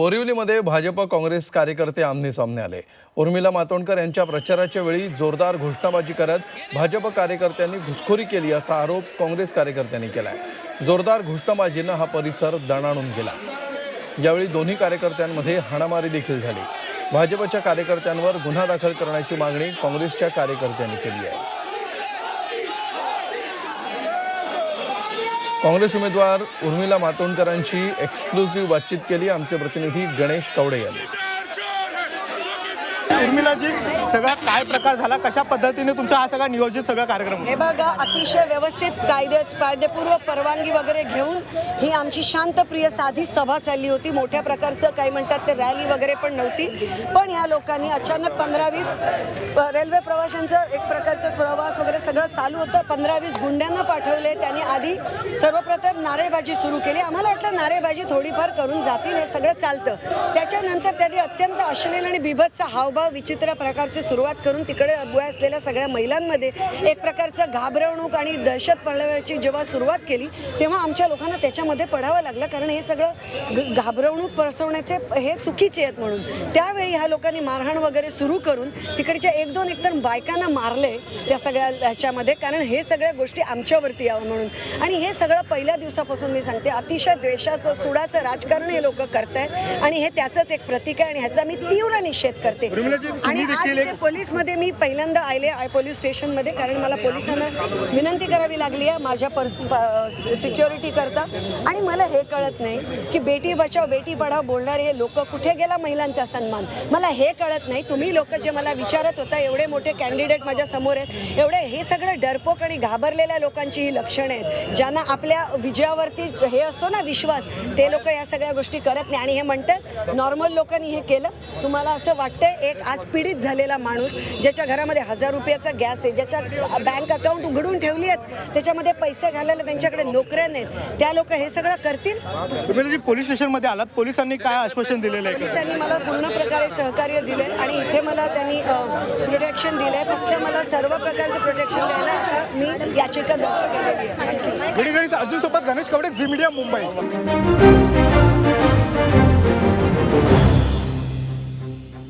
बोरिवलीमध्ये भाजप काँग्रेस कार्यकर्ते आमने सामने आले. उर्मिला मातोंडकर यांच्या प्रचाराच्या वेळी जोरदार घोषणाबाजी करत भाजप कार्यकर्त्यांनी घुसखोरी केली असा आरोप काँग्रेस कार्यकर्त्यांनी केलाय. जोरदार घोषणाबाजीनं हा परिसर दणाणून गेला. यावेळी दोन्ही कार्यकर्त्यांमध्ये हाणामारी देखील झाली. भाजपच्या कार्यकर्त्यांवर गुन्हा दाखल करण्याची मागणी काँग्रेसच्या कार्यकर्त्यांनी केली आहे. काँग्रेस उमेदवार उर्मिला मातोंडकरांची एक्सक्लुझिव्ह बातचीत केली. आमचे प्रतिनिधी गणेश कवडे यांनी. उर्मिलाजी सगळा काय प्रकार झाला? कशा पद्धतीने तुमचा हा सगळा नियोजित सगळा कार्यक्रम हे बघा अतिशय व्यवस्थित कायदे कायदेपूर्व परवानगी वगैरे घेऊन ही आमची शांतप्रिय साधी सभा चालली होती. मोठ्या प्रकारचं काही म्हणतात ते रॅली वगैरे पण नव्हती. पण या लोकांनी अचानक पंधरा वीस रेल्वे प्रवाशांचं एक प्रकारचं प्रवास वगैरे सगळं चालू होतं. पंधरा वीस गुंड्यांना पाठवले. त्यांनी आधी सर्वप्रथम नारेबाजी सुरू केली. आम्हाला वाटलं नारेबाजी थोडीफार करून जातील हे सगळं चालतं. त्याच्यानंतर त्यांनी अत्यंत अश्लील आणि बिभत्स हावभाव विचित्र प्रकारची सुरुवात करून तिकडे उभ्या असलेल्या सगळ्या महिलांमध्ये एक प्रकारचं घाबरवणूक आणि दहशत पळवायची जेव्हा सुरुवात केली तेव्हा आमच्या लोकांना त्याच्यामध्ये पडावं लागलं. कारण हे सगळं घाबरवणूक पसरवण्याचे हे चुकीचे आहेत म्हणून. त्यावेळी ह्या लोकांनी मारहाण वगैरे सुरू करून तिकडच्या एक दोन एकतर बायकांना मारले त्या सगळ्या ह्याच्यामध्ये. कारण हे सगळ्या गोष्टी आमच्यावरती यावं म्हणून. आणि हे सगळं पहिल्या दिवसापासून मी सांगते अतिशय द्वेषाचं सुडाचं राजकारण हे लोक करतायत. आणि हे त्याचंच एक प्रतीक आहे आणि ह्याचा मी तीव्र निषेध करते. आणि आज इथे पोलीसमध्ये मी पहिल्यांदा आले पोलीस स्टेशनमध्ये कारण मला पोलिसांना विनंती करावी लागली आहे माझ्या पर्स सिक्युरिटी करता. आणि मला हे कळत नाही की बेटी बचाव बेटी पढाव बोलणारे हे लोक कुठे गेला महिलांचा सन्मान? मला हे कळत नाही. तुम्ही लोक जे मला विचारत होता एवढे मोठे कॅन्डिडेट माझ्यासमोर आहेत एवढे हे सगळं डरपोक आणि घाबरलेल्या लोकांची ही लक्षणं आहेत ज्यांना आपल्या विजयावरती हे असतो ना विश्वास ते लोक या सगळ्या गोष्टी करत नाही. आणि हे म्हणतात नॉर्मल लोकांनी हे केलं. तुम्हाला असं वाटतंय? एक आज पीडित झालेला माणूस ज्याच्या घरामध्ये हजार रुपयाचा गॅस आहे ज्याच्या बँक अकाउंट उघडून ठेवली आहेत त्याच्यामध्ये पैसे घालायला त्यांच्याकडे नोकऱ्या नाहीत. त्या लोक हे सगळं करतील? उर्मिलाजी पोलीस स्टेशनमध्ये आलात पोलिसांनी काय आश्वासन दिलेलं आहे? पोलिसांनी मला पूर्ण प्रकारे सहकार्य दिले आणि इथे मला त्यांनी प्रोटेक्शन दिलंय. फक्त मला सर्व प्रकारचं प्रोटेक्शन द्यायला आता मी याचिका आहे. घडी अर्जुन सोबत गणेश कवडे झी मीडिया मुंबई.